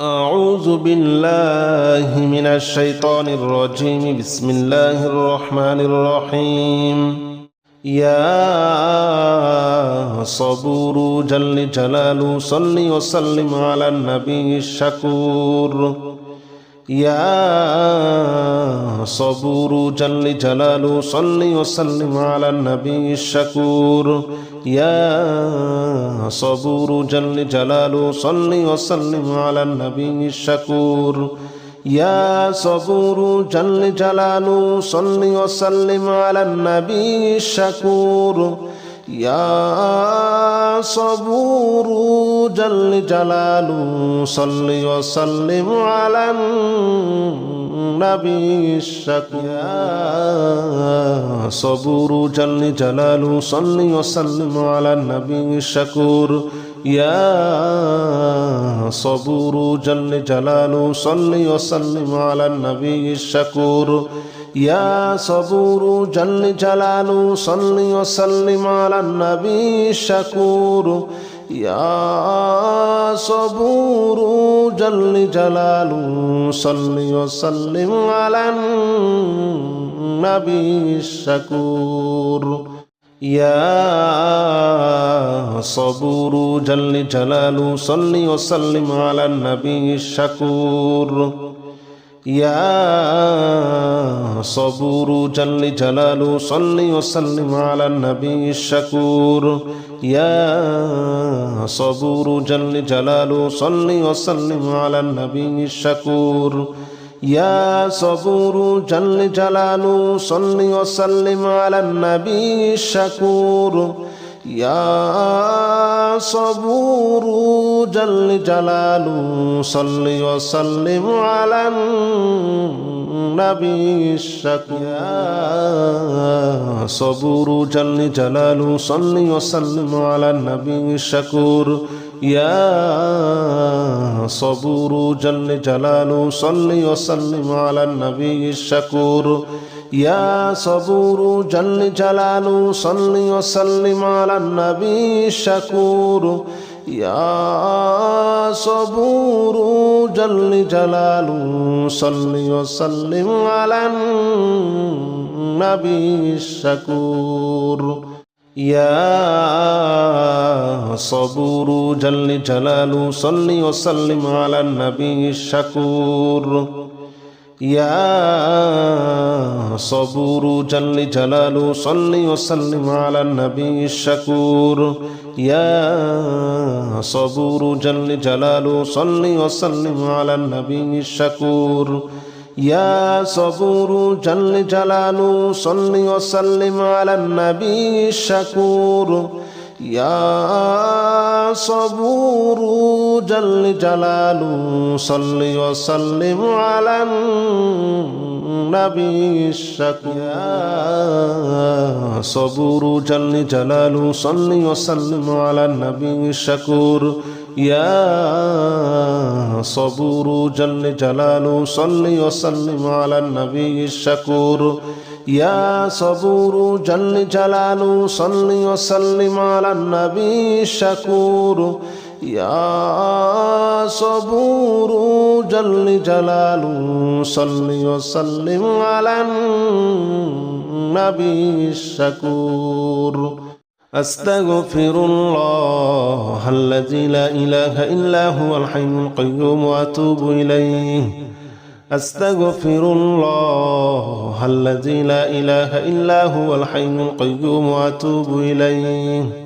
أعوذ بالله من الشيطان الرجيم. بسم الله الرحمن الرحيم. يا صبور جل جلاله صل وسلم على النبي الشكور. يا صبور جل جلاله صل وسلم على النبي الشكور يا صبور جل جلاله صل وسلم على النبي الشكور يا صبور جل جلاله صل وسلم على النبي الشكور يا صبور جل جلاله صل وسلم على النبي الشكور يا صبور جل جلاله صل وسلم على النبي الشكور يا صبور جل جلاله صل وسلم على النبي الشكور يا صبور جل جلاله صل وسلم على النبي الشكور. يا صبور جل جلاله صل وسلم على النبي الشكور. يا صبور جل جلاله صل وسلم على النبي الشكور. يا صبور جل جلاله صل وسلم على النبي الشكور. يا صبور جل جلاله صل وسلم على النبي الشكور. يا صبور جل جلاله صل وسلم على النبي الشكور. يا صبور جل جلاله صل وسلم على النبي الشكور يا صبور جل جلاله صل وسلم على النبي الشكور يا صبور جل جلاله صل وسلم على النبي الشكور يا صبور جل جلاله صل وسلم على النبي الشكور يا صبور جل جلاله صل وسلم على النبي الشكور يا صبور جل جلاله صل وسلم على النبي الشكور يا صبور جل جلاله صل وسلم على النبي الشكور يا صبور جل جلاله صل وسلم على النبي الشكور. يا صبور جل جلاله صل وسلم على النبي الشكور. يا صبور جل جلاله صل وسلم على النبي الشكور يا صبور جل جلاله صل وسلم على النبي الشكور يا صبور جل جلاله صل وسلم على النبي الشكور يا صبور جل جلاله صل وسلم على النبي الشكور يا صبور جل جلاله صل وسلم على النبي الشكور. أستغفر الله الذي لا إله إلا هو الحي القيوم وأتوب إليه. أستغفر الله الذي لا إله إلا هو الحي القيوم وأتوب إليه.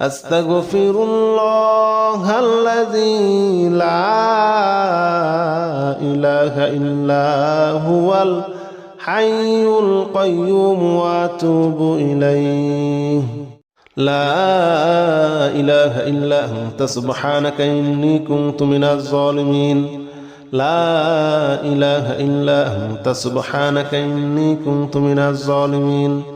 أستغفر الله الذي لا إله إلا هو الحي القيوم وأتوب إليه. لا إله إلا أنت سبحانك إني كنت من الظالمين. لا إله إلا أنت سبحانك إني كنت من الظالمين.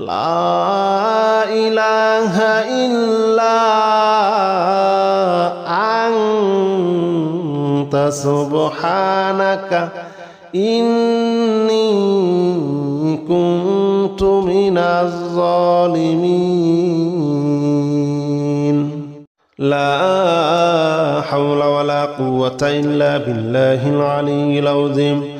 لا إله إلا أنت سبحانك إني كنت من الظالمين. لا حول ولا قوة إلا بالله العلي العظيم.